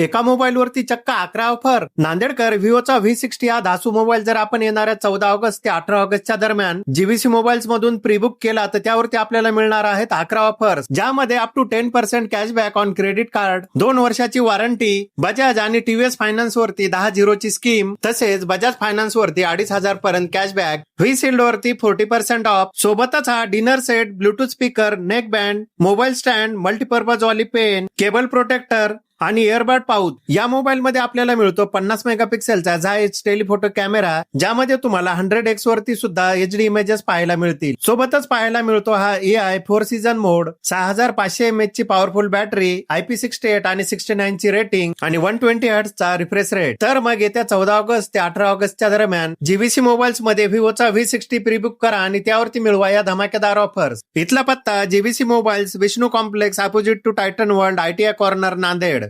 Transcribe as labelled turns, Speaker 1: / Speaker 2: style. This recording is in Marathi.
Speaker 1: एका मोबाईलवरती चक्क अकरा ऑफर. नांदेडकर व्हिओचा व्ही सिक्स्टी हा धासू मोबाईल जर आपण येणाऱ्या चौदा ऑगस्ट ते अठरा ऑगस्टच्या दरम्यान जीव्हीसी मोबाईल्स मधून प्रीबुक केला तर त्यावरती आपल्याला मिळणार आहेत अकरा ऑफर्स ज्यामध्ये up to ten percent cashback on credit card दोन वर्षाची वॉरंटी बजाज आणि टीव्हीएस फायनान्स वरती दहा झिरोची स्कीम तसेच बजाज फायनान्स वरती अडीच हजार पर्यंत कॅशबॅक व्ही सील्ड वरती फोर्टी पर्सेंट ऑफ सोबतच हा dinner set Bluetooth speaker neck band mobile stand multipurpose वाली पेन केबल प्रोटेक्टर आणि इयरबड पाऊच या मोबाईल मध्ये आपल्याला मिळतो पन्नास मेगापिक्सेलचा झायच टेलिफोटो कॅमेरा ज्यामध्ये तुम्हाला हंड्रेड एक्स वरती सुद्धा एच डी इमेजेस पाहायला मिळतील. सोबतच पाहायला मिळतो हा A I four season mode सहा हजार पाचशे एम एच ची powerful battery I P sixty eight आणि सिक्स्टी नाईन ची रेटिंग आणि वन ट्वेंटी हर्ट चा रिफ्रेश रेट तर मग येत्या चौदा ऑगस्ट ते अठरा ऑगस्टच्या दरम्यान जीव्हीसी मोबाईल्समध्ये व्हिवोचा व्ही सिक्स्टी प्रीबुक करा आणि त्यावरती मिळवा या धमाकेदार ऑफर्स इथला पत्ता JBC mobiles Vishnu complex opposite to Titan world ITI corner Nanded.